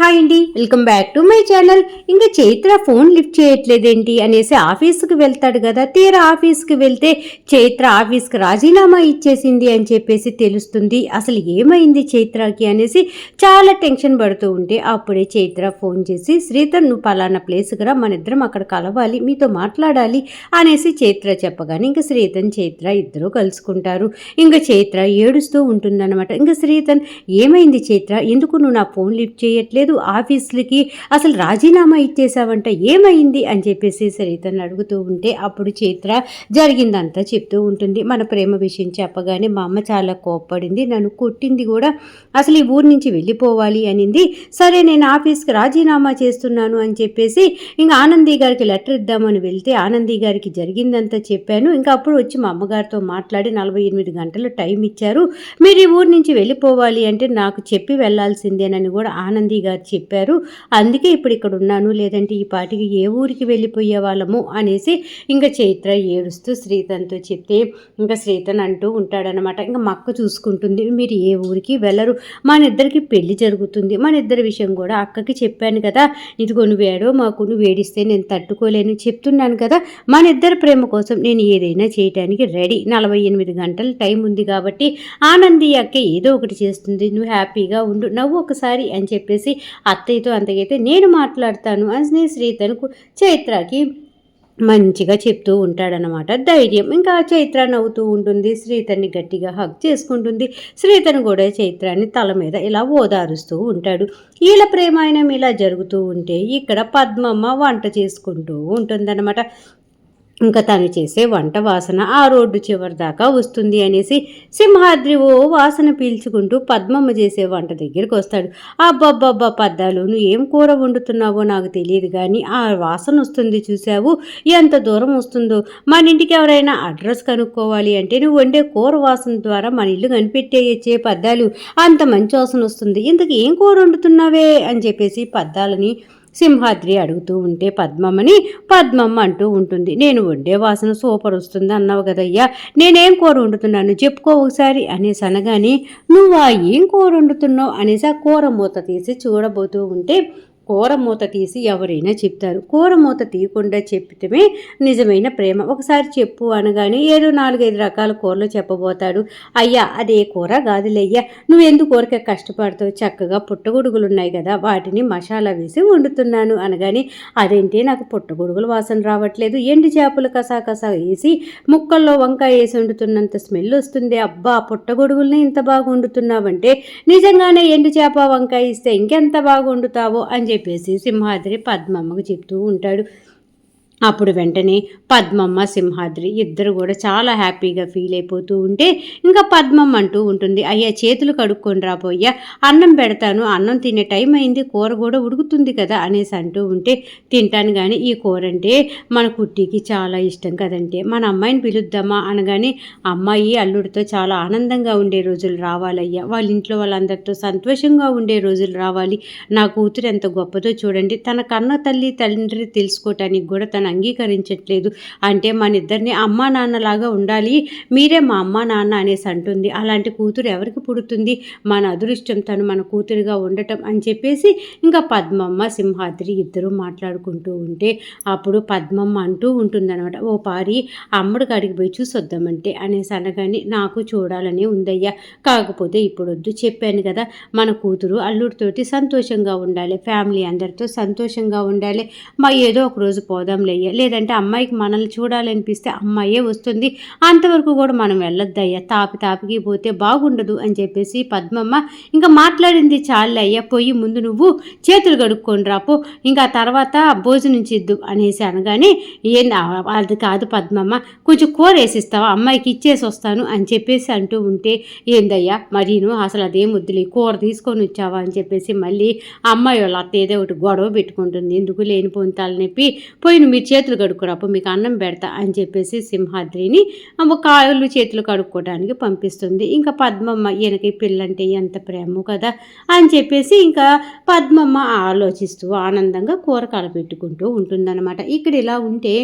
Hi అండి welcome back to my channel. ఇంకా Chaitra phone lift చేయట్లేదేంటి అనేసి ఆఫీస్కి వెళ్తాడు కదా తీరా ఆఫీస్కి వెళ్తే చైత్ర ఆఫీస్కి రాజీనామా ఇచ్చేసింది అని చెప్పేసి తెలుస్తుంది. అసలు ఏమైంది చైత్రకి అనేసి చాలా టెన్షన్ పడుతూ ఉంటే అప్పుడే చైత్ర ఫోన్ చేసి శ్రీధర్ నువ్వు పలానా ప్లేస్కి రా మన ఇద్దరం అక్కడ కలవాలి మీతో మాట్లాడాలి అనేసి చైత్ర చెప్పగానే ఇంకా శ్రీతన్ చైత్ర ఇద్దరూ కలుసుకుంటారు. ఇంకా చైత్ర ఏడుస్తూ ఉంటుందన్నమాట. ఇంకా శ్రీతన్ ఏమైంది చైత్ర? ఎందుకు నువ్వు నా ఫోన్ లిఫ్ట్ చేయట్లేదు? ఆఫీసులకి అసలు రాజీనామా ఇచ్చేసావంట ఏమైంది? అని చెప్పేసి సరితను అడుగుతూ ఉంటే అప్పుడు చైత్ర జరిగిందంతా చెప్తూ ఉంటుంది. మన ప్రేమ విషయం చెప్పగానే మా అమ్మ చాలా కోప్పడింది. నన్ను కొట్టింది కూడా అసలు ఈ ఊరి నుంచి వెళ్ళిపోవాలి అనింది. సరే నేను ఆఫీస్కి రాజీనామా చేస్తున్నాను అని చెప్పేసి ఇంకా ఆనంది గారికి లెటర్ ఇద్దామని వెళ్తే ఆనంది గారికి జరిగిందంతా చెప్పాను. ఇంకా అప్పుడు వచ్చి మా అమ్మగారితో మాట్లాడి నలభై ఎనిమిది గంటలు టైం ఇచ్చారు. మీరు ఈ ఊరి నుంచి వెళ్ళిపోవాలి అంటే నాకు చెప్పి వెళ్ళాల్సిందేనని కూడా ఆనంది గారు చెప్పారు. అందుకే ఇప్పుడు ఇక్కడ ఉన్నాను. లేదంటే ఈ పాటికి ఏ ఊరికి వెళ్ళిపోయే వాళ్ళము అనేసి ఇంకా చైత్ర ఏడుస్తూ శ్రీతన్తో చెప్తే ఇంకా శ్రీతన్ అంటూ ఉంటాడనమాట ఇంకా మక్క చూసుకుంటుంది. మీరు ఏ ఊరికి వెళ్ళరు. మన ఇద్దరికి పెళ్ళి జరుగుతుంది. మన ఇద్దరి విషయం కూడా అక్కకి చెప్పాను కదా. ఇదిగో నువ్వు వేడో మాకు నువ్వు వేడిస్తే నేను తట్టుకోలేను చెప్తున్నాను కదా. మన ఇద్దరి ప్రేమ కోసం నేను ఏదైనా చేయటానికి రెడీ. నలభై ఎనిమిది గంటల టైం ఉంది కాబట్టి ఆనంది అక్క ఏదో ఒకటి చేస్తుంది. నువ్వు హ్యాపీగా ఉండు. నవ్వు ఒకసారి అని చెప్పేసి అత్తయ్యతో అంతకైతే నేను మాట్లాడతాను అని శ్రీతను చైత్రకి మంచిగా చెప్తూ ఉంటాడనమాట ధైర్యం. ఇంకా చైత్ర నవ్వుతూ ఉంటుంది. శ్రీతన్ని గట్టిగా హగ్ చేసుకుంటుంది. శ్రీతను కూడా చైత్రాన్ని తల మీద ఇలా ఓదారుస్తూ ఉంటాడు. వీళ్ళ ప్రేమాయణం ఇలా జరుగుతూ ఉంటే ఇక్కడ పద్మమ్మ వంట చేసుకుంటూ ఉంటుందన్నమాట. ఇంకా తను చేసే వంట వాసన ఆ రోడ్డు చివరి దాకా వస్తుంది అనేసి సింహాద్రి ఓ వాసన పీల్చుకుంటూ పద్మమ్మ చేసే వంట దగ్గరికి వస్తాడు. అబ్బబ్బబ్బా పద్దాలు నువ్వు ఏం కూర వండుతున్నావో నాకు తెలియదు కానీ ఆ వాసన వస్తుంది చూసావు ఎంత దూరం వస్తుందో? మన ఇంటికి ఎవరైనా అడ్రస్ కనుక్కోవాలి అంటే నువ్వు వండే కూర వాసన ద్వారా మన ఇల్లు కనిపెట్టేయచ్చే పద్దాలు. అంత మంచి వాసన వస్తుంది. ఇంతకు ఏం కూర వండుతున్నావే? అని చెప్పేసి పద్దాలని సింహాద్రి అడుగుతూ ఉంటే పద్మమ్మని పద్మమ్మ అంటూ ఉంటుంది. నేను వండే వాసన సూపర్ వస్తుంది అన్నావు కదయ్యా. నేనేం కూర వండుతున్నాను చెప్పుకో ఒకసారి అనేసి అనగానే నువ్వు ఆ ఏం కూర వండుతున్నావు? అనేసి ఆ కూర మూత తీసి చూడబోతూ ఉంటే కూర మూత తీసి ఎవరైనా చెప్తారు. కూర మూత తీయకుండా చెప్పటమే నిజమైన ప్రేమ. ఒకసారి చెప్పు అనగానే ఏదో నాలుగైదు రకాల కూరలు చెప్పబోతాడు. అయ్యా అదే కూర కాదులయ్యా. నువ్వెందుకు కూరకే కష్టపడతావు? చక్కగా పుట్టగొడుగులు ఉన్నాయి కదా వాటిని మసాలా వేసి వండుతున్నాను అనగానే అదేంటి? నాకు పుట్టగొడుగులు వాసన రావట్లేదు. ఎండు చేపలు కసా కసా వేసి ముక్కల్లో వంకాయ వేసి వండుతున్నంత స్మెల్ వస్తుంది. అబ్బా పుట్టగొడుగుల్ని ఇంత బాగా వండుతున్నావంటే నిజంగానే ఎండు చేప వంకాయ ఇస్తే ఇంకెంత బాగా వండుతావో అని చెప్పి చెప్పేసి సింహాద్రి పద్మమ్మకు చెప్తూ ఉంటాడు. అప్పుడు వెంటనే పద్మమ్మ సింహాద్రి ఇద్దరు కూడా చాలా హ్యాపీగా ఫీల్ అయిపోతూ ఉంటే ఇంకా పద్మమ్మ అంటూ ఉంటుంది అయ్యా చేతులు కడుక్కొని రాబోయ్యా అన్నం పెడతాను అన్నం తినే టైం అయింది కూర కూడా ఉడుకుతుంది కదా అనేసి అంటూ ఉంటే తింటాను కానీ ఈ కూర అంటే మన కుట్టికి చాలా ఇష్టం కదంటే మన అమ్మాయిని పిలుద్దామా అనగానే అమ్మాయి అల్లుడితో చాలా ఆనందంగా ఉండే రోజులు రావాలయ్యా వాళ్ళ ఇంట్లో వాళ్ళందరితో సంతోషంగా ఉండే రోజులు రావాలి నా కూతురు ఎంత గొప్పదో చూడండి తన కన్న తల్లి తండ్రి తెలుసుకోవటానికి కూడా తన అంగీకరించట్లేదు. అంటే మన ఇద్దరిని అమ్మా నాన్నలాగా ఉండాలి. మీరే మా అమ్మా నాన్న అనేసి అంటుంది. అలాంటి కూతురు ఎవరికి పుడుతుంది? మన అదృష్టం తను మన కూతురుగా ఉండటం అని చెప్పేసి ఇంకా పద్మమ్మ సింహాద్రి ఇద్దరు మాట్లాడుకుంటూ ఉంటే అప్పుడు పద్మమ్మ అంటూ ఉంటుందన్నమాట. ఓ పారి అమ్మడు కాడికి పోయి చూసొద్దామంటే అనేసి అనగానే నాకు చూడాలని ఉందయ్యా. కాకపోతే ఇప్పుడు వద్దు చెప్పాను కదా మన కూతురు అల్లుడితోటి సంతోషంగా ఉండాలి. ఫ్యామిలీ అందరితో సంతోషంగా ఉండాలి. మా ఏదో ఒక రోజు పోదాంలే అయ్యా. లేదంటే అమ్మాయికి మనల్ని చూడాలనిపిస్తే అమ్మాయే వస్తుంది. అంతవరకు కూడా మనం వెళ్ళొద్దయ్యా. తాపి తాపికి పోతే బాగుండదు అని చెప్పేసి పద్మమ్మ ఇంకా మాట్లాడింది చాలే అయ్యా పోయి ముందు నువ్వు చేతులు కడుక్కొని రాపో ఇంకా తర్వాత భోజనం చేద్దు అనేసి అనగానే ఏం అది కాదు పద్మమ్మ. కొంచెం కూర వేసిస్తావా? అమ్మాయికి ఇచ్చేసి వస్తాను అని చెప్పేసి అంటూ ఉంటే ఏందయ్యా? మరీను? అసలు అదేం వద్దులే. కూర తీసుకొని వచ్చావా? అని చెప్పేసి మళ్ళీ అమ్మాయి వాళ్ళ అత్త ఏదో ఒకటి గొడవ పెట్టుకుంటుంది. ఎందుకు లేనిపోయిన తలనొప్పి. పోయిన మీరు చేతులు కడుక్కురాపు మీకు అన్నం పెడతా అని చెప్పేసి సింహాద్రిని కాళ్ళు చేతులు కడుక్కోవడానికి పంపిస్తుంది. ఇంకా పద్మమ్మ ఈయనకి పిల్లంటే ఎంత ప్రేమ కదా అని చెప్పేసి ఇంకా పద్మమ్మ ఆలోచిస్తూ ఆనందంగా కూర కలపెట్టుకుంటూ ఉంటుందన్నమాట. ఇక్కడ ఇలా ఉంటే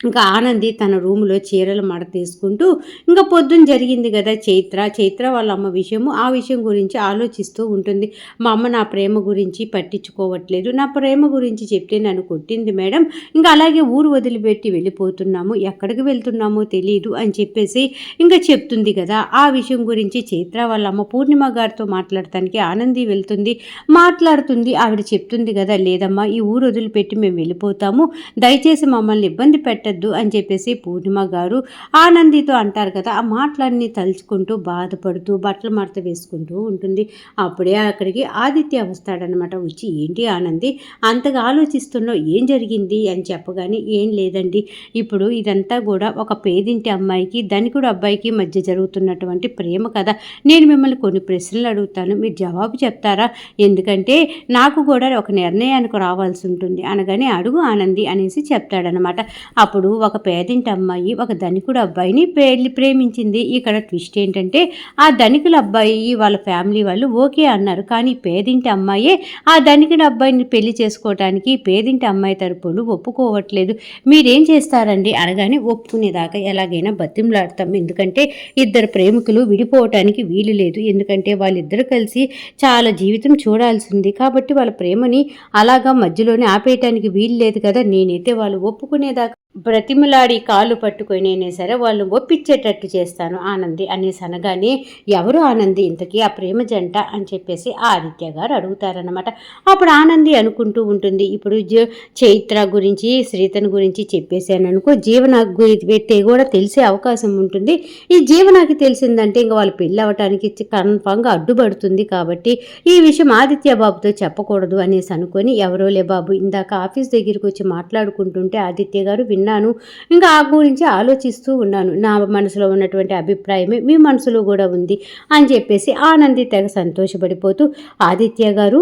ఇంకా ఆనంది తన రూములో చీరలు మడ తీసుకుంటూ ఇంకా పొద్దున్న జరిగింది కదా చైత్ర. చైత్ర వాళ్ళ అమ్మ విషయము ఆ విషయం గురించి ఆలోచిస్తూ ఉంటుంది. మా అమ్మ నా ప్రేమ గురించి పట్టించుకోవట్లేదు. నా ప్రేమ గురించి చెప్తే నన్ను కొట్టింది మేడం. ఇంకా అలాగే ఊరు వదిలిపెట్టి వెళ్ళిపోతున్నాము. ఎక్కడికి వెళ్తున్నామో తెలియదు అని చెప్పేసి ఇంకా చెప్తుంది కదా. ఆ విషయం గురించి చైత్ర వాళ్ళ అమ్మ పూర్ణిమ గారితో మాట్లాడటానికి ఆనంది వెళ్తుంది. మాట్లాడుతుంది. ఆవిడ చెప్తుంది కదా లేదమ్మా ఈ ఊరు వదిలిపెట్టి మేము వెళ్ళిపోతాము. దయచేసి మమ్మల్ని ఇబ్బంది పెట్టద్దు అని చెప్పేసి పూర్ణిమ గారు ఆనందితో అంటారు కదా ఆ మాటలన్నీ తలుచుకుంటూ బాధపడుతూ బట్టలు మడత వేసుకుంటూ ఉంటుంది. అప్పుడే అక్కడికి ఆదిత్య వస్తాడనమాట వచ్చి ఏంటి ఆనంది? అంతగా ఆలోచిస్తున్నావు? ఏం జరిగింది? అని చెప్పగానే ఏం లేదండి. ఇప్పుడు ఇదంతా కూడా ఒక పేదింటి అమ్మాయికి ధనికుడు అబ్బాయికి మధ్య జరుగుతున్నటువంటి ప్రేమ కదా. నేను మిమ్మల్ని కొన్ని ప్రశ్నలు అడుగుతాను. మీరు జవాబు చెప్తారా? ఎందుకంటే నాకు కూడా ఒక నిర్ణయానికి రావాల్సి ఉంటుంది. అనగానే అడుగు ఆనంది అనేసి చెప్తాడనమాట అప్పుడు అప్పుడు ఒక పేదింటి అమ్మాయి ఒక ధనికుడు అబ్బాయిని పెళ్ళి ప్రేమించింది. ఇక్కడ ట్విస్ట్ ఏంటంటే ఆ ధనికుల అబ్బాయి వాళ్ళ ఫ్యామిలీ వాళ్ళు ఓకే అన్నారు. కానీ పేదింటి అమ్మాయే ఆ ధనికుడి అబ్బాయిని పెళ్ళి చేసుకోవటానికి పేదింటి అమ్మాయి తరపులు ఒప్పుకోవట్లేదు. మీరేం చేస్తారండి? అనగానే ఒప్పుకునేదాకా ఎలాగైనా బతిమలాడతాం. ఎందుకంటే ఇద్దరు ప్రేమికులు విడిపోవటానికి వీలు లేదు. ఎందుకంటే వాళ్ళిద్దరు కలిసి చాలా జీవితం చూడాల్సింది. కాబట్టి వాళ్ళ ప్రేమని అలాగా మధ్యలోనే ఆపేయటానికి వీలు లేదు కదా. నేనైతే వాళ్ళు ఒప్పుకునేదాకా బ్రతిమలాడి కాళ్ళు పట్టుకొనైనా సరే వాళ్ళు ఒప్పించేటట్టు చేస్తాను ఆనంది అనేసి అనగానే ఎవరు ఆనంది? ఇంతకీ ఆ ప్రేమ జంట? అని చెప్పేసి ఆదిత్య గారు అడుగుతారనమాట అప్పుడు ఆనంది అనుకుంటూ ఉంటుంది ఇప్పుడు చైత్ర గురించి శ్రీతన్ గురించి చెప్పేశాను అనుకో జీవన గురించి కూడా తెలిసే అవకాశం ఉంటుంది. ఈ జీవనాకి తెలిసిందంటే ఇంకా వాళ్ళు పెళ్ళి అవ్వటానికి కన్ఫామ్గా అడ్డుపడుతుంది కాబట్టి ఈ విషయం ఆదిత్య బాబుతో చెప్పకూడదు అనేసి అనుకొని ఎవరోలే బాబు ఇందాక ఆఫీస్ దగ్గరికి వచ్చి మాట్లాడుకుంటుంటే ఆదిత్య గారు విన్న విన్నాను. ఇంకా ఆ గురించి ఆలోచిస్తూ ఉన్నాను. నా మనసులో ఉన్నటువంటి అభిప్రాయమే మీ మనసులో కూడా ఉంది అని చెప్పేసి ఆనంది తెగ సంతోషపడిపోతూ ఆదిత్య గారు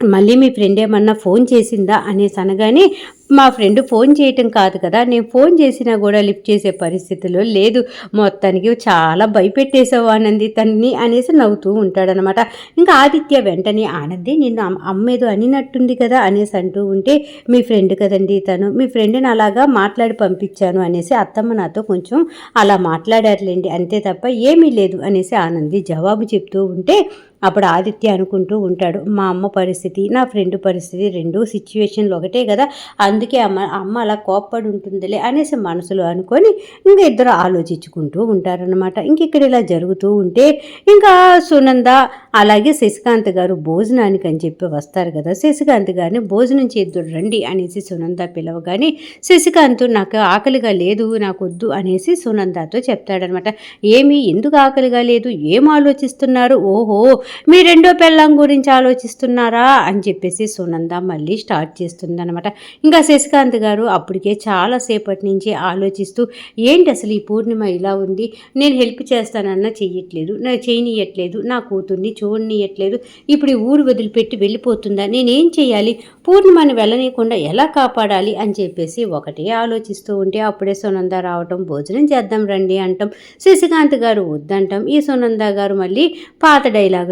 మళ్ళీ మీ ఫ్రెండ్ ఏమన్నా ఫోన్ చేసిందా అనేసి అనగానే మా ఫ్రెండ్ ఫోన్ చేయటం కాదు కదా నేను ఫోన్ చేసినా కూడా లిఫ్ట్ చేసే పరిస్థితిలో లేదు. మొత్తానికి చాలా భయపెట్టేసావు ఆనంది తన్ని అనేసి నవ్వుతూ ఉంటాడనమాట. ఇంకా ఆదిత్య వెంటనే ఆనంది నిన్ను అమ్మేదో అనినట్టుంది కదా అనేసి అంటూ ఉంటే మీ ఫ్రెండ్ కదండి తను మీ ఫ్రెండ్ని అలాగా మాట్లాడి పంపించాను అనేసి అత్తమ్మ నాతో కొంచెం అలా మాట్లాడారులేండి అంతే తప్ప ఏమీ లేదు అనేసి ఆనంది జవాబు చెప్తూ ఉంటే అప్పుడు ఆదిత్య అనుకుంటూ ఉంటాడు మా అమ్మ పరిస్థితి నా ఫ్రెండ్ పరిస్థితి రెండు సిచ్యువేషన్లు ఒకటే కదా అందుకే అమ్మ అమ్మ అలా కోప్పడి ఉంటుందిలే అనేసి మనసులో అనుకొని ఇంకా ఇద్దరు ఆలోచించుకుంటూ ఉంటారనమాట ఇంకిక్కడ ఇలా జరుగుతూ ఉంటే ఇంకా సునంద అలాగే శశికాంత్ గారు భోజనానికి అని చెప్పి వస్తారు కదా శశికాంత్ గారిని భోజనం చేద్దురు రండి అనేసి సునంద పిలవగానే శశికాంత్ నాకు ఆకలిగా లేదు నాకు వద్దు అనేసి సునందతో చెప్తాడనమాట ఏమి ఎందుకు ఆకలిగా లేదు? ఏం ఆలోచిస్తున్నారు? ఓహో మీ రెండో పెళ్ళం గురించి ఆలోచిస్తున్నారా అని చెప్పేసి సునంద మళ్ళీ స్టార్ట్ చేస్తుందనమాట ఇంకా శశికాంత్ గారు అప్పటికే చాలాసేపటి నుంచి ఆలోచిస్తూ ఏంటి అసలు ఈ పూర్ణిమ ఇలా ఉంది? నేను హెల్ప్ చేస్తానన్నా చెయ్యట్లేదు నా చేయనీయట్లేదు నా కూతుర్ని చూడనీయట్లేదు ఇప్పుడు ఈ ఊరు వదిలిపెట్టి వెళ్ళిపోతుందా? నేనేం చేయాలి పూర్ణిమని వెళ్ళనీయకుండా ఎలా కాపాడాలి? అని చెప్పేసి ఒకటే ఆలోచిస్తూ ఉంటే అప్పుడే సునంద రావటం భోజనం చేద్దాం రండి అంటాం. శశికాంత్ గారు వద్దంటాం. ఈ సునంద గారు మళ్ళీ పాత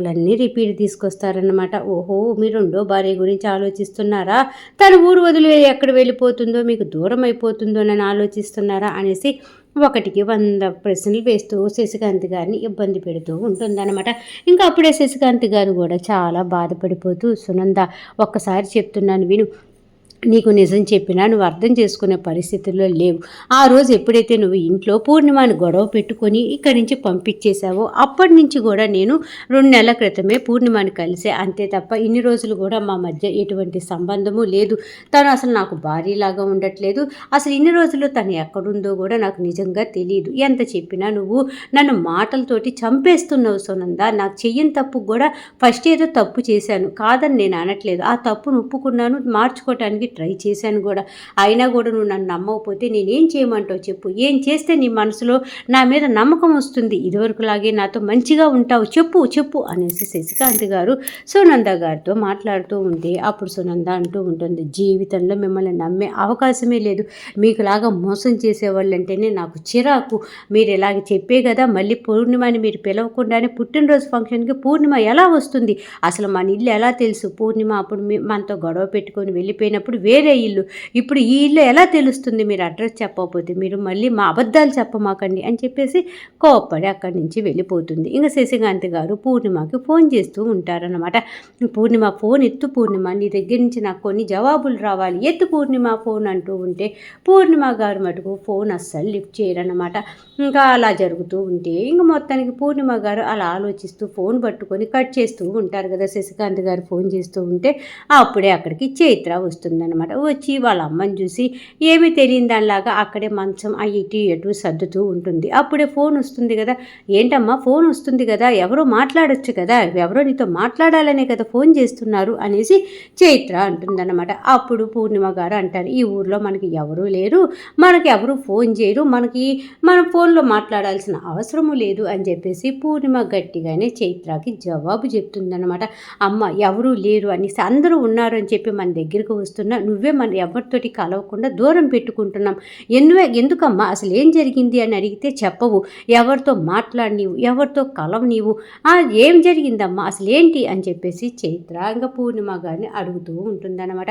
డైలాగులన్నీ రిపీట్ తీసుకొస్తారన్నమాట. ఓహో మీ రెండో భార్య గురించి ఆలోచిస్తున్నారా? తన ఊరు వదిలి ఎక్కడ వెళ్ళిపోతుందో మీకు దూరం అయిపోతుందో అని ఆలోచిస్తున్నారా అనేసి ఒకటికి వంద ప్రశ్నలు వేస్తూ శశికాంత్ గారిని ఇబ్బంది పెడుతూ ఉంటుందన్నమాట. ఇంకా అప్పుడే శశికాంత్ గారు కూడా చాలా బాధపడిపోతూ సునంద ఒక్కసారి చెప్తున్నాను విను. నీకు నిజం చెప్పినా నువ్వు అర్థం చేసుకునే పరిస్థితుల్లో లేవు. ఆ రోజు ఎప్పుడైతే నువ్వు ఇంట్లో పూర్ణిమాని గొడవ పెట్టుకొని ఇక్కడి నుంచి పంపించేశావో అప్పటి నుంచి కూడా నేను రెండు నెలల క్రితమే పూర్ణిమాని కలిసే. అంతే తప్ప ఇన్ని రోజులు కూడా మా మధ్య ఎటువంటి సంబంధము లేదు. తను అసలు నాకు భారీలాగా ఉండట్లేదు. అసలు ఇన్ని రోజులు తను ఎక్కడుందో కూడా నాకు నిజంగా తెలియదు ఎంత చెప్పినా నువ్వు నన్ను మాటలతోటి చంపేస్తున్నావు సునంద. నాకు చెయ్యని తప్పు కూడా ఫస్ట్ ఏదో తప్పు చేశాను. కాదని నేను అనట్లేదు. ఆ తప్పును ఒప్పుకున్నాను. మార్చుకోవటానికి ట్రై చేశాను కూడా. అయినా కూడా నువ్వు నన్ను నమ్మకపోతే నేనేం చేయమంటావు చెప్పు. ఏం చేస్తే నీ మనసులో నా మీద నమ్మకం వస్తుంది? ఇదివరకులాగే నాతో మంచిగా ఉంటావు చెప్పు చెప్పు అనేసి శశికాంత్ గారు సునంద గారితో మాట్లాడుతూ ఉంటే అప్పుడు సునంద అంటూ ఉంటుంది జీవితంలో మిమ్మల్ని నమ్మే అవకాశమే లేదు. మీకులాగా మోసం చేసేవాళ్ళంటేనే నాకు చిరాకు. మీరు ఇలాగ చెప్పే కదా మళ్ళీ పూర్ణిమని మీరు పిలవకుండానే పుట్టినరోజు ఫంక్షన్కి పూర్ణిమ ఎలా వస్తుంది? అసలు మన ఇల్లు ఎలా తెలుసు? పూర్ణిమ అప్పుడు మనతో గొడవ పెట్టుకొని వెళ్ళిపోయినప్పుడు వేరే ఇల్లు. ఇప్పుడు ఈ ఇల్లు ఎలా తెలుస్తుంది? మీరు అడ్రస్ చెప్పకపోతే మీరు మళ్ళీ మా అబద్ధాలు చెప్పమాకండి అని చెప్పేసి కోప్పడి అక్కడి నుంచి వెళ్ళిపోతుంది. ఇంకా శశికాంత్ గారు పూర్ణిమకి ఫోన్ చేస్తూ ఉంటారనమాట పూర్ణిమ ఫోన్ ఎత్తు పూర్ణిమ నీ దగ్గర నుంచి నాకు కొన్ని జవాబులు రావాలి. ఎత్తు పూర్ణిమ ఫోన్ అంటూ ఉంటే పూర్ణిమ గారు మటుకు ఫోన్ అస్సలు లిఫ్ట్ చేయరనమాట ఇంకా అలా జరుగుతూ ఉంటే ఇంక మొత్తానికి పూర్ణిమ గారు అలా ఆలోచిస్తూ ఫోన్ పట్టుకొని కట్ చేస్తూ ఉంటారు కదా శశికాంత్ గారు ఫోన్ చేస్తూ ఉంటే అప్పుడే అక్కడికి చైత్ర వస్తుందన్నమాట. వచ్చి వాళ్ళ అమ్మని చూసి ఏమీ తెలియని దానిలాగా అక్కడే మంచం అవి ఇటు ఎటు సర్దుతూ ఉంటుంది. అప్పుడే ఫోన్ వస్తుంది కదా. ఏంటమ్మా ఫోన్ వస్తుంది కదా. ఎవరో మాట్లాడొచ్చు కదా. ఎవరో నీతో మాట్లాడాలనే కదా ఫోన్ చేస్తున్నారు అనేసి చైత్ర అంటుందన్నమాట. అప్పుడు పూర్ణిమ గారు అంటారు ఈ ఊర్లో మనకి ఎవరూ లేరు. మనకి ఎవరు ఫోన్ చేయరు. మనకి మన ఫోన్లో మాట్లాడాల్సిన అవసరము లేదు అని చెప్పేసి పూర్ణిమ గట్టిగానే చైత్రకి జవాబు చెప్తుందన్నమాట. అమ్మ ఎవరూ లేరు అనేసి అందరూ ఉన్నారు అని చెప్పి మన దగ్గరికి వస్తున్న నువ్వే మన ఎవరితోటి కలవకుండా దూరం పెట్టుకుంటున్నాం. ఎందువే ఎందుకమ్మా? అసలు ఏం జరిగింది అని అడిగితే చెప్పవు. ఎవరితో మాట్లాడినీవు ఎవరితో కలవనీవు ఏం జరిగిందమ్మా? అసలు ఏంటి అని చెప్పేసి చైత్రాంగ పూర్ణిమ గారిని అడుగుతూ ఉంటుందన్నమాట.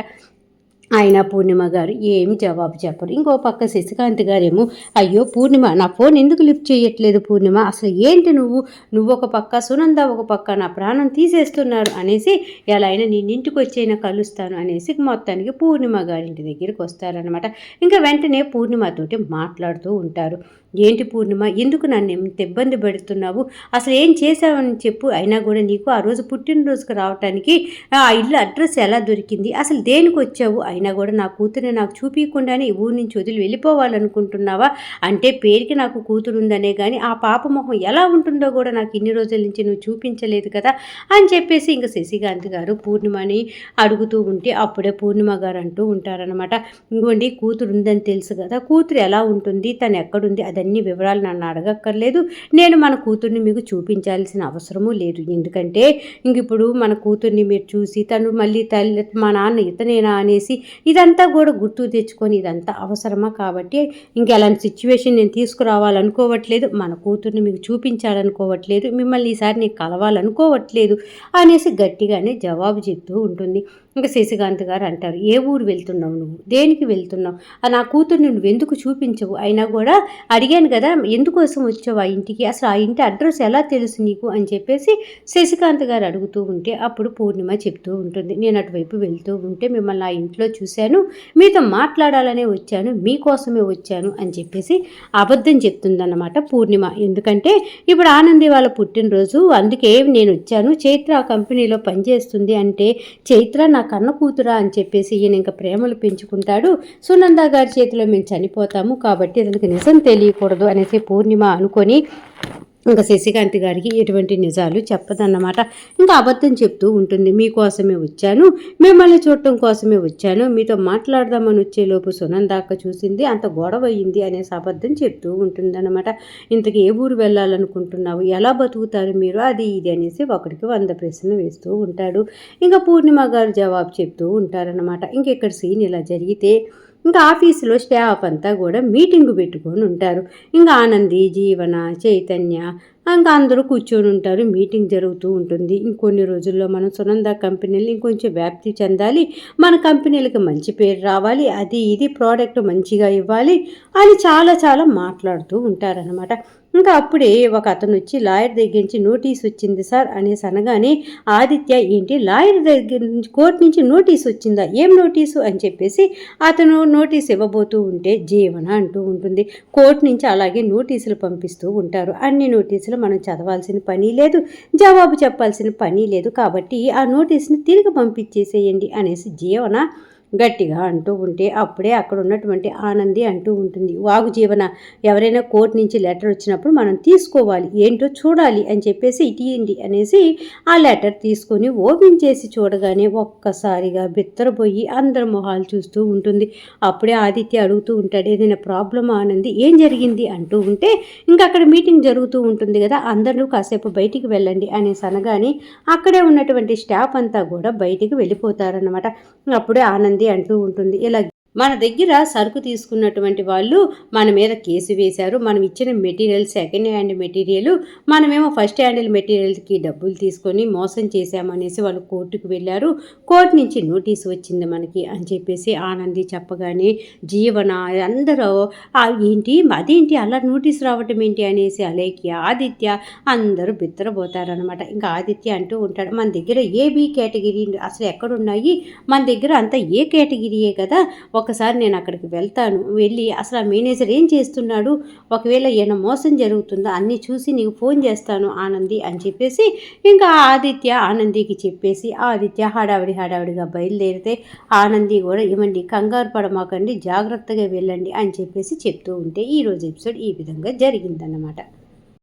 ఆయన పూర్ణిమ గారు ఏం జవాబు చెప్పరు. ఇంకో పక్క శశికాంత్ గారేమో అయ్యో పూర్ణిమ నా ఫోన్ ఎందుకు లిఫ్ట్ చేయట్లేదు పూర్ణిమ? అసలు ఏంటి నువ్వు? నువ్వు ఒక పక్క సునంద ఒక పక్క నా ప్రాణం తీసేస్తున్నారు అనేసి ఎలా అయినా నేను ఇంటికి వచ్చైనా కలుస్తాను అనేసి మొత్తానికి పూర్ణిమ గారింటి దగ్గరికి వస్తారనమాట ఇంకా వెంటనే పూర్ణిమతోటి మాట్లాడుతూ ఉంటారు. ఏంటి పూర్ణిమ? ఎందుకు నన్ను ఎంత ఇబ్బంది పెడుతున్నావు? అసలు ఏం చేసావని చెప్పు. అయినా కూడా నీకు ఆ రోజు పుట్టినరోజుకు రావటానికి ఆ ఇల్లు అడ్రస్ ఎలా దొరికింది? అసలు దేనికి వచ్చావు? అయినా కూడా నా కూతురిని నాకు చూపించకుండానే ఈ ఊరి నుంచి వదిలి వెళ్ళిపోవాలనుకుంటున్నావా? అంటే పేరుకి నాకు కూతురు ఉందనే కానీ ఆ పాప మొహం ఎలా ఉంటుందో కూడా నాకు ఇన్ని రోజుల నుంచి నువ్వు చూపించలేదు కదా? అని చెప్పేసి ఇంకా శశికాంత్ గారు పూర్ణిమని అడుగుతూ ఉంటే అప్పుడే పూర్ణిమ గారు అంటూ ఉంటారనమాట ఇంకోండి కూతురు ఉందని తెలుసు కదా? కూతురు ఎలా ఉంటుంది? తను ఎక్కడుంది? అన్ని వివరాలు నన్ను అడగక్కర్లేదు. నేను మన కూతుర్ని మీకు చూపించాల్సిన అవసరము లేదు. ఎందుకంటే ఇంక ఇప్పుడు మన కూతుర్ని మీరు చూసి తను మళ్ళీ తల్లి మా నాన్న ఇతనేనా అనేసి ఇదంతా కూడా గుర్తు తెచ్చుకొని ఇదంతా అవసరమా కాబట్టి ఇంక అలాంటి సిచ్యువేషన్ నేను తీసుకురావాలనుకోవట్లేదు మన కూతుర్ని మీకు చూపించాలనుకోవట్లేదు మిమ్మల్ని ఈసారి నేను కలవాలనుకోవట్లేదు అనేసి గట్టిగానే జవాబు చెప్తూ ఉంటుంది. ఇంకా శశికాంత్ గారు అంటారు ఏ ఊరు వెళ్తున్నావు నువ్వు? దేనికి వెళ్తున్నావు? నా కూతుర్ని నువ్వు ఎందుకు చూపించవు? అయినా కూడా అడిగాను కదా ఎందుకోసం వచ్చావు ఆ ఇంటికి? అసలు ఆ ఇంటి అడ్రస్ ఎలా తెలుసు నీకు? అని చెప్పేసి శశికాంత్ గారు అడుగుతూ ఉంటే అప్పుడు పూర్ణిమ చెప్తూ ఉంటుంది నేను అటువైపు వెళ్తూ ఉంటే మిమ్మల్ని ఆ ఇంట్లో చూశాను మీతో మాట్లాడాలనే వచ్చాను మీకోసమే వచ్చాను అని చెప్పేసి అబద్ధం చెప్తుందన్నమాట పూర్ణిమ. ఎందుకంటే ఇప్పుడు ఆనంది వాళ్ళ పుట్టినరోజు అందుకే నేను వచ్చాను చైత్ర ఆ కంపెనీలో పనిచేస్తుంది అంటే చైత్ర నా నా కన్న కూతురా అని చెప్పేసి ఈయన ఇంకా ప్రేమలు పెంచుకుంటాడు. సునంద గారి చేతిలో మేము చనిపోతాము కాబట్టి అతనికి నిజం తెలియకూడదు అనేసి పూర్ణిమ అనుకొని ఇంకా శశికాంత్ గారికి ఎటువంటి నిజాలు చెప్పదన్నమాట. ఇంకా అబద్ధం చెప్తూ ఉంటుంది. మీకోసమే వచ్చాను. మిమ్మల్ని చూడటం కోసమే వచ్చాను. మీతో మాట్లాడదామని వచ్చేలోపు సునందాక చూసింది. అంత గొడవ అయ్యింది అనేసి అబద్ధం చెప్తూ ఉంటుందన్నమాట. ఇంతకు ఏ ఊరు వెళ్ళాలనుకుంటున్నావు? ఎలా బతుకుతారు మీరు? అది ఇది అనేసి ఒకరికి వంద ప్రశ్నలు వేస్తూ ఉంటాడు. ఇంకా పూర్ణిమ గారు జవాబు చెప్తూ ఉంటారన్నమాట. ఇంక ఇక్కడ సీన్ ఇలా జరిగితే ఇంకా ఆఫీసులో స్టాఫ్ అంతా కూడా మీటింగ్ పెట్టుకొని ఉంటారు. ఇంకా ఆనంది జీవన చైతన్య ఇంకా అందరూ కూర్చొని ఉంటారు. మీటింగ్ జరుగుతూ ఉంటుంది. ఇంకొన్ని రోజుల్లో మనం సునంద కంపెనీలు ఇంకొంచెం వ్యాప్తి చెందాలి. మన కంపెనీలకు మంచి పేరు రావాలి. అది ఇది ప్రోడక్ట్ మంచిగా ఇవ్వాలి అని చాలా చాలా మాట్లాడుతూ ఉంటారనమాట ఇంకా అప్పుడే ఒక అతను వచ్చి లాయర్ దగ్గర నుంచి నోటీస్ వచ్చింది సార్ అనేసి అనగానే ఆదిత్య ఏంటి? లాయర్ దగ్గర నుంచి కోర్టు నుంచి నోటీస్ వచ్చిందా? ఏం నోటీసు? అని చెప్పేసి అతను నోటీస్ ఇవ్వబోతూ ఉంటే జీవన అంటూ ఉంటుంది. కోర్టు నుంచి అలాగే నోటీసులు పంపిస్తూ ఉంటారు. అన్ని నోటీసులు మనం చదవాల్సిన పని లేదు జవాబు చెప్పాల్సిన పని లేదు కాబట్టి ఆ నోటీస్ని తిరిగి పంపించేసేయండి అనేసి జీవన గట్టిగా అంటూ ఉంటే అప్పుడే అక్కడ ఉన్నటువంటి ఆనంది అంటూ ఉంటుంది. వాగు జీవన ఎవరైనా కోర్టు నుంచి లెటర్ వచ్చినప్పుడు మనం తీసుకోవాలి ఏంటో చూడాలి అని చెప్పేసి ఇటీయండి అనేసి ఆ లెటర్ తీసుకొని ఓపెన్ చేసి చూడగానే ఒక్కసారిగా బిత్తరపోయి అందరి మొహాలు చూస్తూ ఉంటుంది. అప్పుడే ఆదిత్య అడుగుతూ ఉంటాడు ఏదైనా ప్రాబ్లం ఆనంది? ఏం జరిగింది? అంటూ ఉంటే ఇంకా అక్కడ మీటింగ్ జరుగుతూ ఉంటుంది కదా అందరూ కాసేపు బయటికి వెళ్ళండి అనేసి అనగానే అక్కడే ఉన్నటువంటి స్టాఫ్ అంతా కూడా బయటికి వెళ్ళిపోతారనమాట అప్పుడే ఆనంది అంటూ ఉంటుంది. ఇలా మన దగ్గర సరుకు తీసుకున్నటువంటి వాళ్ళు మన మీద కేసు వేశారు. మనం ఇచ్చిన మెటీరియల్ సెకండ్ హ్యాండ్ మెటీరియల్ మనమేమో ఫస్ట్ హ్యాండ్ మెటీరియల్కి డబ్బులు తీసుకొని మోసం చేశామనేసి వాళ్ళు కోర్టుకు వెళ్ళారు. కోర్టు నుంచి నోటీస్ వచ్చింది మనకి అని చెప్పేసి ఆనంది చెప్పగానే జీవన అందరూ ఏంటి? అదేంటి? అలా నోటీస్ రావటం ఏంటి? అనేసి అలేఖ్య ఆదిత్య అందరూ బిత్తరపోతారనమాట ఇంకా ఆదిత్య అంటూ ఉంటాడు మన దగ్గర ఏ బి కేటగిరీ అసలు ఎక్కడున్నాయి? మన దగ్గర అంతా ఏ కేటగిరీయే కదా? ఒకసారి నేను అక్కడికి వెళ్తాను. వెళ్ళి అసలు ఆ మేనేజర్ ఏం చేస్తున్నాడు? ఒకవేళ ఏమైనా మోసం జరుగుతుందా? అన్నీ చూసి నీకు ఫోన్ చేస్తాను ఆనంది అని చెప్పేసి ఇంకా ఆదిత్య ఆనందికి చెప్పేసి ఆదిత్య హడావిడి హడావిడిగా బయలుదేరితే ఆనంది కూడా ఏమండి కంగారు పడమాకండి జాగ్రత్తగా వెళ్ళండి అని చెప్పేసి చెప్తూ ఉంటే ఈరోజు ఎపిసోడ్ ఈ విధంగా జరిగిందన్నమాట.